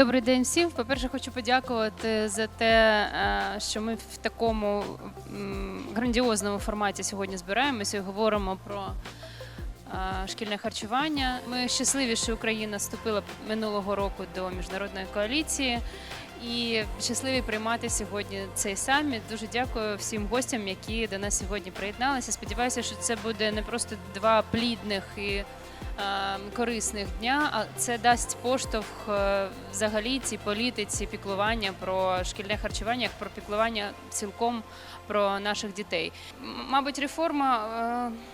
Добрий день всім. По-перше, хочу подякувати за те, е, що ми в такому грандіозному форматі сьогодні збираємося і говоримо про е, шкільне харчування. Ми щасливі, що Україна вступила минулого року до міжнародної коаліції. І щасливі приймати сьогодні цей саміт. Дуже дякую всім гостям, які до нас сьогодні приєдналися. Сподіваюся, що це буде не просто два плідних і корисних дня, а це дасть поштовх е, взагалі цій політиці піклування про шкільне харчування, як про піклування цілком про наших дітей. Мабуть, реформа. е,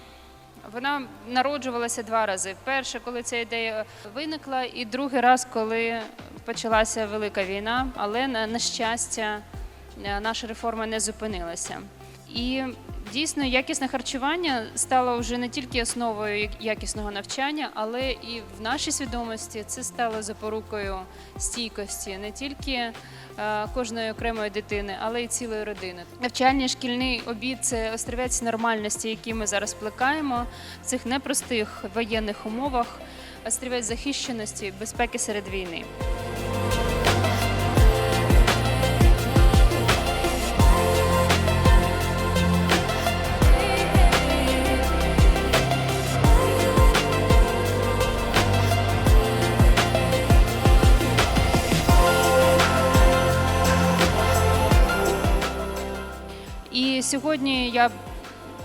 вона народжувалася два рази. Перше, коли ця ідея виникла, і другий раз, коли почалася велика війна. Але на, на щастя, е, наша реформа не зупинилася. І дійсно якісне харчування стало вже не тільки основою якісного навчання, але і в нашій свідомості це стало запорукою стійкості не тільки е, кожної окремої дитини, але й цілої родини. Навчальний шкільний обід це острівець нормальності, який ми зараз плекаємо в цих непростих воєнних умовах, острівець захищеності, безпеки серед війни. Сьогодні я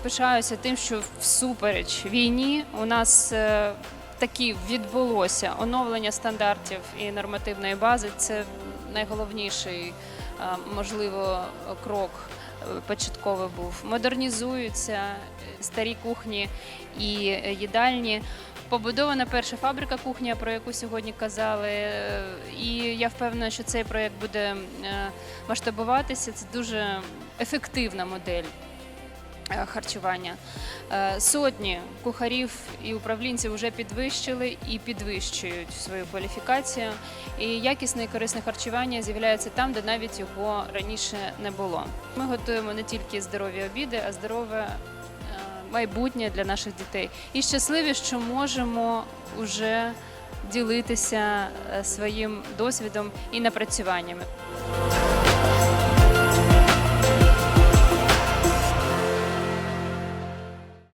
пишаюся тим, що всупереч війні у нас е, таки відбулося оновлення стандартів і нормативної бази. Це найголовніший, е, можливо, крок е, початковий був. Модернізуються старі кухні і їдальні. Побудована перша фабрика кухня, про яку сьогодні казали. І я впевнена, що цей проєкт буде масштабуватися. Це дуже ефективна модель е, харчування. Е, Сотні кухарів і управлінців вже підвищили і підвищують свою кваліфікацію. І якісне і корисне харчування з'являється там, де навіть його раніше не було. Ми готуємо не тільки здорові обіди, а здорове е, майбутнє для наших дітей. І щасливі, що можемо вже ділитися своїм досвідом і напрацюваннями.